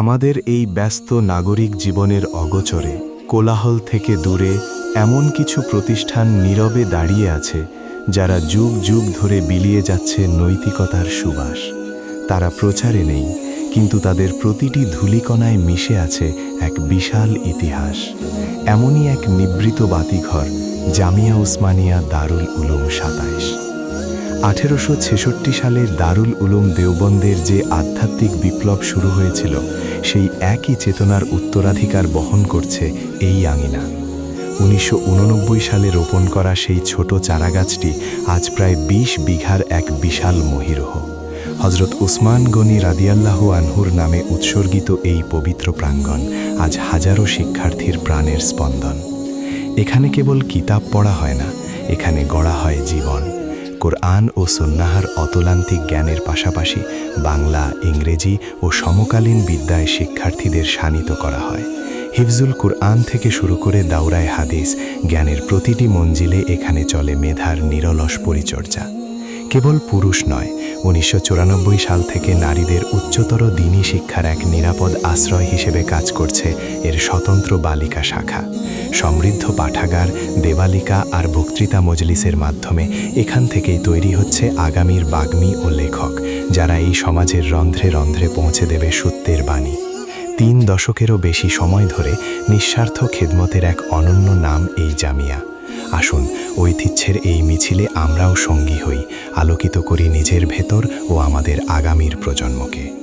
আমাদের এই ব্যস্ত নাগরিক জীবনের অগোচরে, কোলাহল থেকে দূরে, এমন কিছু প্রতিষ্ঠান নীরবে দাঁড়িয়ে আছে, যারা যুগ যুগ ধরে বিলিয়ে যাচ্ছে নৈতিকতার সুবাস। তারা প্রচারে নেই, কিন্তু তাদের প্রতিটি ধূলিকণায় মিশে আছে এক বিশাল ইতিহাস। এমনই এক নিবৃত বাতিঘর, জামিয়া উসমানিয়া দারুল উলুম সাতাইশ। আঠেরোশো ছেষট্টি সালে দারুল উলুম দেওবন্দের যে আধ্যাত্মিক বিপ্লব শুরু হয়েছিল, সেই একই চেতনার উত্তরাধিকার বহন করছে এই আঙিনা। উনিশশো উননব্বই সালে রোপণ করা সেই ছোট চারাগাছটি আজ প্রায় ২০ বিঘার এক বিশাল মহিরহ। হজরত উসমান গনি রাদিয়াল্লাহু আনহুর নামে উৎসর্গিত এই পবিত্র প্রাঙ্গণ আজ হাজারো শিক্ষার্থীর প্রাণের স্পন্দন। এখানে কেবল কিতাব পড়া হয় না, এখানে গড়া হয় জীবন। কোরআন ও সন্ন্যাহার অতলান্তিক জ্ঞানের পাশাপাশি বাংলা, ইংরেজি ও সমকালীন বিদ্যায় শিক্ষার্থীদের শানিত করা হয়। হিফজুল কুরআন থেকে শুরু করে দাউরায় হাদিস, জ্ঞানের প্রতিটি মঞ্জিলে এখানে চলে মেধার নিরলস পরিচর্যা। কেবল পুরুষ নয়, উনিশশো সাল থেকে নারীদের উচ্চতর দিনী শিক্ষার এক নিরাপদ আশ্রয় হিসেবে কাজ করছে এর স্বতন্ত্র বালিকা শাখা। সমৃদ্ধ পাঠাগার, দেবালিকা আর বক্তৃতা মজলিসের মাধ্যমে এখান থেকেই তৈরি হচ্ছে আগামীর বাগ্মী ও লেখক, যারা এই সমাজের রন্ধ্রে রন্ধ্রে পৌঁছে দেবে সত্যের বাণী। তিন দশকেরও বেশি সময় ধরে নিঃস্বার্থ খেদমতের এক অনন্য নাম এই জামিয়া। আসুন, ঐতিহ্যের এই মিছিলে আমরাও সঙ্গী হই, আলোকিত করি নিজের ভেতর ও আমাদের আগামীর প্রজন্মকে।